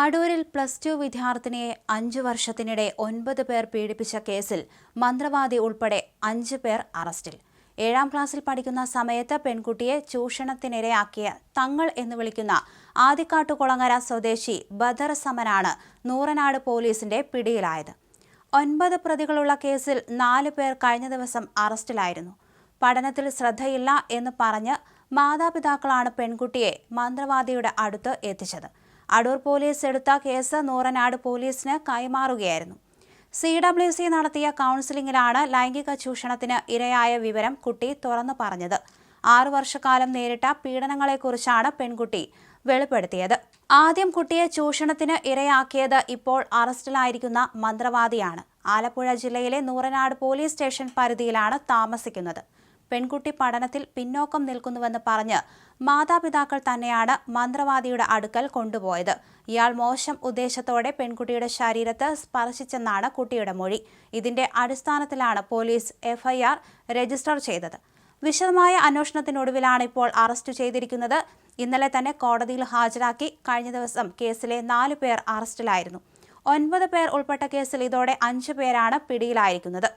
അടൂരിൽ plus two വിദ്യാർത്ഥിനിയെ അഞ്ചു വർഷത്തിനിടെ ഒൻപത് പേർ പീഡിപ്പിച്ച കേസിൽ മന്ത്രവാദി ഉൾപ്പെടെ അഞ്ച് പേർ അറസ്റ്റിൽ. ഏഴാം ക്ലാസ്സിൽ പഠിക്കുന്ന സമയത്ത് പെൺകുട്ടിയെ ചൂഷണത്തിനിരയാക്കിയ തങ്ങൾ എന്ന് വിളിക്കുന്ന ആദിക്കാട്ടുകുളങ്ങര സ്വദേശി ബദർ സമനാണ് നൂറനാട് പോലീസിന്റെ പിടിയിലായത്. ഒൻപത് പ്രതികളുള്ള കേസിൽ നാല് പേർ കഴിഞ്ഞ ദിവസം അറസ്റ്റിലായിരുന്നു. പഠനത്തിൽ ശ്രദ്ധയില്ല എന്ന് പറഞ്ഞ് മാതാപിതാക്കളാണ് പെൺകുട്ടിയെ മന്ത്രവാദിയുടെ അടുത്ത് എത്തിച്ചത്. അടൂർ പോലീസ് എടുത്ത കേസ് നൂറനാട് പോലീസിന് കൈമാറുകയായിരുന്നു. സി ഡബ്ല്യു സി നടത്തിയ കൗൺസിലിംഗിലാണ് ലൈംഗിക ചൂഷണത്തിന് ഇരയായ വിവരം കുട്ടി തുറന്നു പറഞ്ഞത്. ആറു വർഷക്കാലം നേരിട്ട പീഡനങ്ങളെക്കുറിച്ചാണ് പെൺകുട്ടി വെളിപ്പെടുത്തിയത്. ആദ്യം കുട്ടിയെ ചൂഷണത്തിന് ഇരയാക്കിയത് ഇപ്പോൾ അറസ്റ്റിലായിരിക്കുന്ന മന്ത്രവാദിയാണ്. ആലപ്പുഴ ജില്ലയിലെ നൂറനാട് പോലീസ് സ്റ്റേഷൻ പരിധിയിലാണ് താമസിക്കുന്നത്. പെൺകുട്ടി പഠനത്തിൽ പിന്നോക്കം നിൽക്കുന്നുവെന്ന് പറഞ്ഞ് മാതാപിതാക്കൾ തന്നെയാണ് മന്ത്രവാദിയുടെ അടുക്കൽ കൊണ്ടുപോയത്. ഇയാൾ മോശം ഉദ്ദേശത്തോടെ പെൺകുട്ടിയുടെ ശരീരത്ത് സ്പർശിച്ചെന്നാണ് കുട്ടിയുടെ മൊഴി. ഇതിന്റെ അടിസ്ഥാനത്തിലാണ് പോലീസ് എഫ്ഐആർ രജിസ്റ്റർ ചെയ്തത്. വിശദമായ അന്വേഷണത്തിനൊടുവിലാണ് ഇപ്പോൾ അറസ്റ്റ് ചെയ്തിരിക്കുന്നത്. ഇന്നലെ തന്നെ കോടതിയിൽ ഹാജരാക്കി കഴിഞ്ഞ ദിവസം കേസിലെ നാല് പേർ അറസ്റ്റിലായിരുന്നു. ഒൻപത് പേർ ഉൾപ്പെട്ട കേസിൽ ഇതോടെ അഞ്ച് പേരാണ് പിടിയിലായിരിക്കുന്നത്.